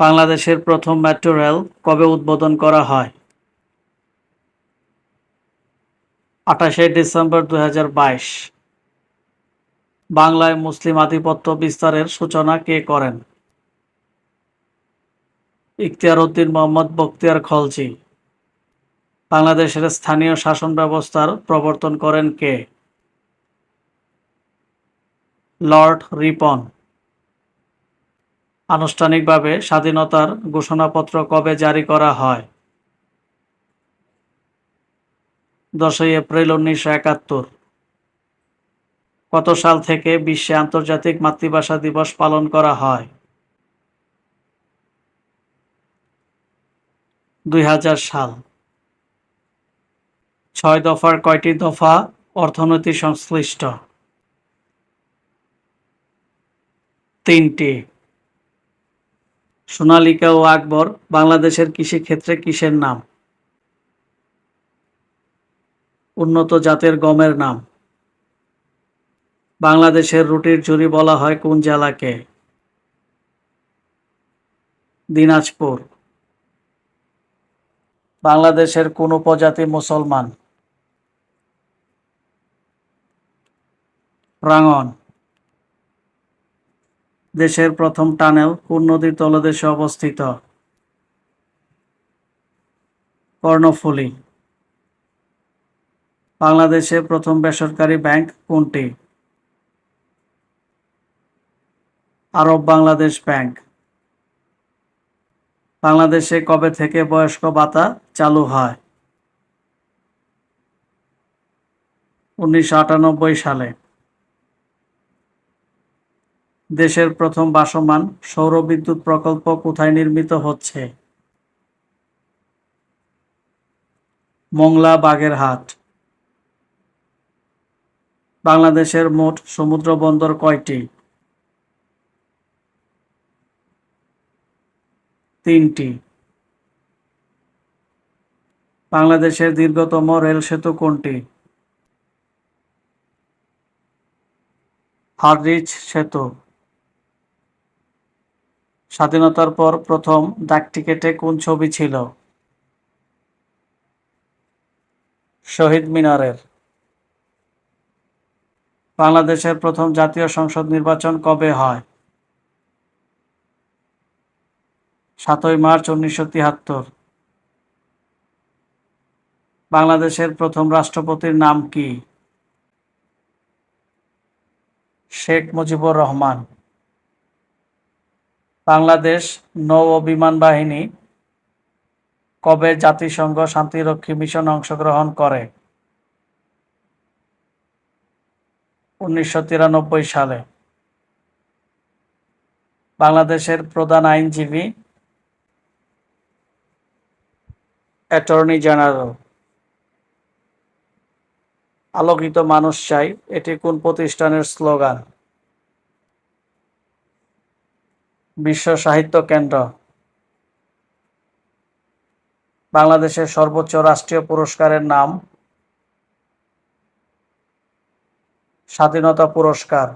বাংলাদেশের প্রথম metro rail কবে উদ্বোধন করা হয়? আঠাশে ডিসেম্বর দুই হাজার বাইশ। বাংলায় মুসলিম আধিপত্য বিস্তারের সূচনা কে করেন? ইখতিয়ার উদ্দিন মোহাম্মদ বখতিয়ার খলজি। বাংলাদেশের স্থানীয় শাসন ব্যবস্থার প্রবর্তন করেন কে? লর্ড রিপন। আনুষ্ঠানিকভাবে স্বাধীনতার ঘোষণাপত্র কবে জারি করা হয়? দশই এপ্রিল উনিশশো একাত্তর। কত সাল থেকে বিশ্বে আন্তর্জাতিক মাতৃভাষা দিবস পালন করা হয়? দুই হাজার সাল। ছয় দফার কয়টি দফা অর্থনীতি সংশ্লিষ্ট? তিনটি। সোনালিকা ও আকবর, বাংলাদেশের কৃষিক্ষেত্রে কিসের নাম? উন্নত জাতের গমের নাম। বাংলাদেশের রুটির ঝুরি বলা হয় কোন জেলাকে? দিনাজপুর। বাংলাদেশের কোন উপজাতি মুসলমান? প্রাঙ্গন দেশের প্রথম টানেল কোন নদীর তলদেশে অবস্থিত। কর্ণফুলী। বাংলাদেশে প্রথম বেসরকারি ব্যাংক কোনটি? Arab Bangladesh bank. বাংলাদেশে কবে থেকে বয়স্ক ভাতা চালু হয়? উনিশশো আটানব্বই সালে। দেশের প্রথম বাসমান সৌর বিদ্যুৎ প্রকল্প কোথায় নির্মিত হচ্ছে? মোংলা বাগেরহাট। বাংলাদেশের মোট সমুদ্র বন্দর কয়টি? তিনটি। বাংলাদেশের দীর্ঘতম রেল সেতু কোনটি? হাররিচ সেতু। স্বাধীনতার পর প্রথম ডাকটিকেটে কোন ছবি ছিল? শহীদ মিনারের। বাংলাদেশের প্রথম জাতীয় সংসদ নির্বাচন কবে হয়? সাতই মার্চ উনিশশো তিয়াত্তর বাংলাদেশের প্রথম রাষ্ট্রপতির নাম কি? শেখ মুজিবুর রহমান। বাংলাদেশ নৌ বিমান বাহিনী কবে জাতিসংঘ শান্তিরক্ষী মিশন অংশগ্রহণ করে? উনিশশো তিরানব্বই সালে। বাংলাদেশের প্রধান আইনজীবী, অ্যাটর্নি জেনারেল। আলোকিত মানুষ চাই, এটি কোন প্রতিষ্ঠানের স্লোগান? বিশ্ব সাহিত্য কেন্দ্র। বাংলাদেশের সর্বোচ্চ রাষ্ট্রীয় পুরস্কারের নাম স্বাধীনতা পুরস্কার।